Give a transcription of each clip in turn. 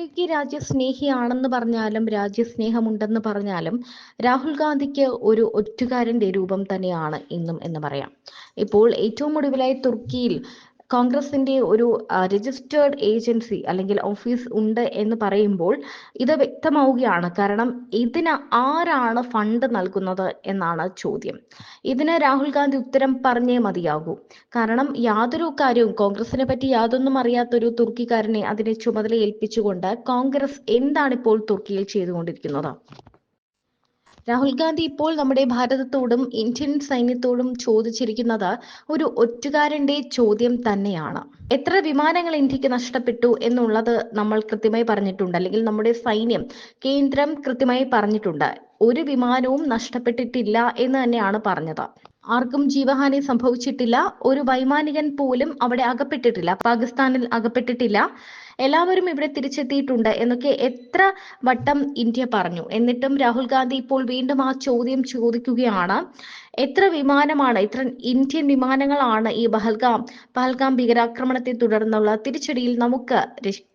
ഖർഗെ രാജ്യസ്നേഹിയാണെന്ന് പറഞ്ഞാലും രാജ്യസ്നേഹമുണ്ടെന്ന് പറഞ്ഞാലും രാഹുൽ ഗാന്ധിക്ക് ഒരു ഒറ്റുകാരന്റെ രൂപം തന്നെയാണ് ഇന്നും എന്ന് പറയാം. ഇപ്പോൾ ഏറ്റവും ഒടുവിലായി തുർക്കിയിൽ കോൺഗ്രസിന്റെ ഒരു രജിസ്റ്റേർഡ് ഏജൻസി അല്ലെങ്കിൽ ഓഫീസ് ഉണ്ട് എന്ന് പറയുമ്പോൾ ഇത് വ്യക്തമാവുകയാണ്. കാരണം ഇതിന് ആരാണ് ഫണ്ട് നൽകുന്നത് എന്നാണ് ചോദ്യം. ഇതിന് രാഹുൽ ഗാന്ധി ഉത്തരം പറഞ്ഞേ മതിയാകൂ. കാരണം യാതൊരു കാര്യവും കോൺഗ്രസിനെ പറ്റി യാതൊന്നും അറിയാത്തൊരു തുർക്കിക്കാരനെ അതിനെ ചുമതല ഏൽപ്പിച്ചുകൊണ്ട് കോൺഗ്രസ് എന്താണ് ഇപ്പോൾ തുർക്കിയിൽ ചെയ്തുകൊണ്ടിരിക്കുന്നത്? രാഹുൽ ഗാന്ധി ഇപ്പോൾ നമ്മുടെ ഭാരതത്തോടും ഇന്ത്യൻ സൈന്യത്തോടും ചോദിച്ചിരിക്കുന്നത് ഒരു ഒറ്റുകാരന്റെ ചോദ്യം തന്നെയാണ്. എത്ര വിമാനങ്ങൾ ഇന്ത്യയ്ക്ക് നഷ്ടപ്പെട്ടു എന്നുള്ളത് നമ്മൾ കൃത്യമായി പറഞ്ഞിട്ടുണ്ട്. അല്ലെങ്കിൽ നമ്മുടെ സൈന്യം കേന്ദ്രം കൃത്യമായി പറഞ്ഞിട്ടുണ്ട്. ഒരു വിമാനവും നഷ്ടപ്പെട്ടിട്ടില്ല എന്ന് തന്നെയാണ് പറഞ്ഞത്. ആർക്കും ജീവഹാനി സംഭവിച്ചിട്ടില്ല. ഒരു വൈമാനികൻ പോലും അവിടെ അകപ്പെട്ടിട്ടില്ല. പാകിസ്ഥാനിൽ അകപ്പെട്ടിട്ടില്ല. എല്ലാവരും ഇവിടെ തിരിച്ചെത്തിയിട്ടുണ്ട് എന്നൊക്കെ എത്ര വട്ടം ഇന്ത്യ പറഞ്ഞു. എന്നിട്ടും രാഹുൽ ഗാന്ധി ഇപ്പോൾ വീണ്ടും ആ ചോദ്യം ചോദിക്കുകയാണ്. എത്ര വിമാനമാണ് ഇത്ര ഇന്ത്യൻ വിമാനങ്ങളാണ് ഈ പഹൽഗാം പഹൽഗാം ഭീകരാക്രമണത്തെ തുടർന്നുള്ള തിരിച്ചടിയിൽ നമുക്ക്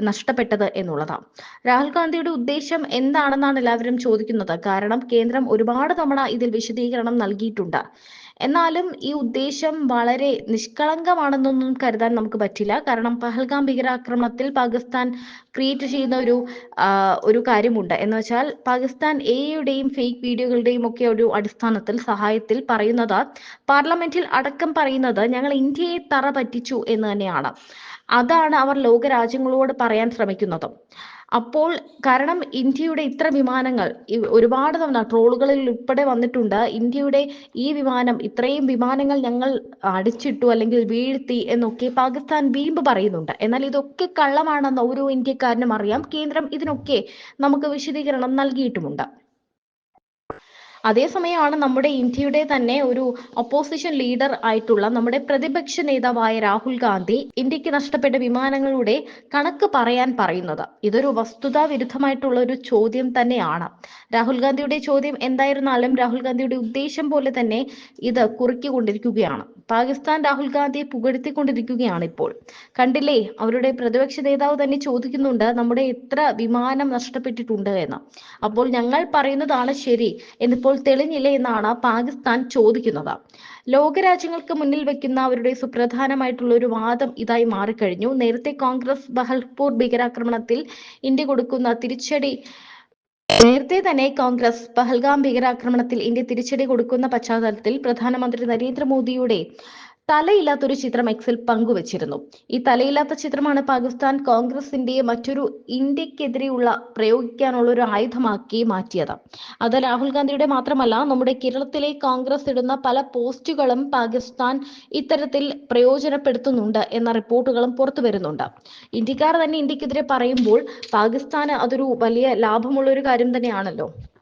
നഷ്ടപ്പെട്ടത് എന്നുള്ളതാണ്. രാഹുൽ ഗാന്ധിയുടെ ഉദ്ദേശം എന്താണെന്നാണ് എല്ലാവരും ചോദിക്കുന്നത്. കാരണം കേന്ദ്രം ഒരുപാട് തവണ ഇതിൽ വിശദീകരണം നൽകിയിട്ടുണ്ട്. എന്നാലും ഈ ഉദ്ദേശം വളരെ നിഷ്കളങ്കമാണെന്നൊന്നും കരുതാൻ നമുക്ക് പറ്റില്ല. കാരണം പഹൽഗാം ഭീകരാക്രമണത്തിൽ പാകിസ്ഥാൻ ക്രിയേറ്റ് ചെയ്യുന്ന ഒരു ഒരു കാര്യമുണ്ട്. എന്ന് വെച്ചാൽ പാകിസ്ഥാൻ എയുടെയും ഫേക്ക് വീഡിയോകളുടെയും ഒക്കെ ഒരു അടിസ്ഥാനത്തിൽ സഹായത്തിൽ പറയുന്നത് പാർലമെന്റിൽ അടക്കം പറയുന്നത് ഞങ്ങൾ ഇന്ത്യയെ തറ പറ്റിച്ചു എന്ന് തന്നെയാണ്. അതാണ് അവർ ലോകരാജ്യങ്ങളോട് പറയാൻ ശ്രമിക്കുന്നത്. അപ്പോൾ കാരണം ഇന്ത്യയുടെ ഇത്ര വിമാനങ്ങൾ ഒരുപാട് തവണ ട്രോളുകളിൽ ഉൾപ്പെടെ വന്നിട്ടുണ്ട്. ഇന്ത്യയുടെ ഈ വിമാനം ഇത്രയും വിമാനങ്ങൾ ഞങ്ങൾ അടിച്ചിട്ടു അല്ലെങ്കിൽ വീഴ്ത്തി എന്നൊക്കെ പാകിസ്ഥാൻ വീമ്പ് പറയുന്നുണ്ട്. എന്നാൽ ഇതൊക്കെ കള്ളമാണെന്ന് ഓരോ ഇന്ത്യക്കാരനും അറിയാം. കേന്ദ്രം ഇതിനൊക്കെ നമുക്ക് വിശദീകരണം നൽകിയിട്ടുമുണ്ട്. അതേസമയമാണ് നമ്മുടെ ഇന്ത്യയുടെ തന്നെ ഒരു ഒപ്പോസിഷൻ ലീഡർ ആയിട്ടുള്ള നമ്മുടെ പ്രതിപക്ഷ നേതാവായ രാഹുൽ ഗാന്ധി ഇന്ത്യയ്ക്ക് നഷ്ടപ്പെട്ട വിമാനങ്ങളുടെ കണക്ക് പറയാൻ പറയുന്നത്. ഇതൊരു വസ്തുതാ വിരുദ്ധമായിട്ടുള്ള ഒരു ചോദ്യം തന്നെയാണ്. രാഹുൽ ഗാന്ധിയുടെ ചോദ്യം എന്തായിരുന്നാലും രാഹുൽ ഗാന്ധിയുടെ ഉദ്ദേശം പോലെ തന്നെ ഇത് കുറിക്കൊണ്ടിരിക്കുകയാണ് പാകിസ്ഥാൻ രാഹുൽ ഗാന്ധിയെ പുകഴ്ത്തിക്കൊണ്ടിരിക്കുകയാണ് ഇപ്പോൾ കണ്ടില്ലേ അവരുടെ പ്രതിപക്ഷ നേതാവ് തന്നെ ചോദിക്കുന്നുണ്ട് നമ്മുടെ എത്ര വിമാനം നഷ്ടപ്പെട്ടിട്ടുണ്ട് എന്ന്. അപ്പോൾ ഞങ്ങൾ പറയുന്നതാണ് ശരി എന്നിപ്പോൾ തെളിഞ്ഞില്ലേ എന്നാണ് പാകിസ്ഥാൻ ചോദിക്കുന്നത്. ലോകരാജ്യങ്ങൾക്ക് മുന്നിൽ വെക്കുന്ന അവരുടെ സുപ്രധാനമായിട്ടുള്ള ഒരു വാദം ഇതായി മാറിക്കഴിഞ്ഞു. നേരത്തെ കോൺഗ്രസ് ബഹൽപൂർ ഭീകരാക്രമണത്തിൽ ഇന്ത്യ കൊടുക്കുന്ന തിരിച്ചടി നേരത്തെ തന്നെ കോൺഗ്രസ് പഹൽഗാം ഭീകരാക്രമണത്തിൽ ഇന്ത്യ തിരിച്ചടി കൊടുക്കുന്ന പശ്ചാത്തലത്തിൽ പ്രധാനമന്ത്രി നരേന്ദ്രമോദിയുടെ തലയില്ലാത്തൊരു ചിത്രം എക്സിൽ പങ്കുവച്ചിരുന്നു. ഈ തലയില്ലാത്ത ചിത്രമാണ് പാകിസ്ഥാൻ കോൺഗ്രസിന്റെ മറ്റൊരു ഇന്ത്യക്കെതിരെയുള്ള പ്രയോഗിക്കാനുള്ള ഒരു ആയുധമാക്കി മാറ്റിയത്. അത് രാഹുൽ ഗാന്ധിയുടെ മാത്രമല്ല നമ്മുടെ കേരളത്തിലെ കോൺഗ്രസ് ഇടുന്ന പല പോസ്റ്റുകളും പാകിസ്ഥാൻ ഇത്തരത്തിൽ പ്രയോജനപ്പെടുത്തുന്നുണ്ട് എന്ന റിപ്പോർട്ടുകളും പുറത്തു വരുന്നുണ്ട്. ഇന്ത്യക്കാർ തന്നെ ഇന്ത്യക്കെതിരെ പറയുമ്പോൾ പാകിസ്ഥാന് അതൊരു വലിയ ലാഭമുള്ള ഒരു കാര്യം തന്നെയാണല്ലോ.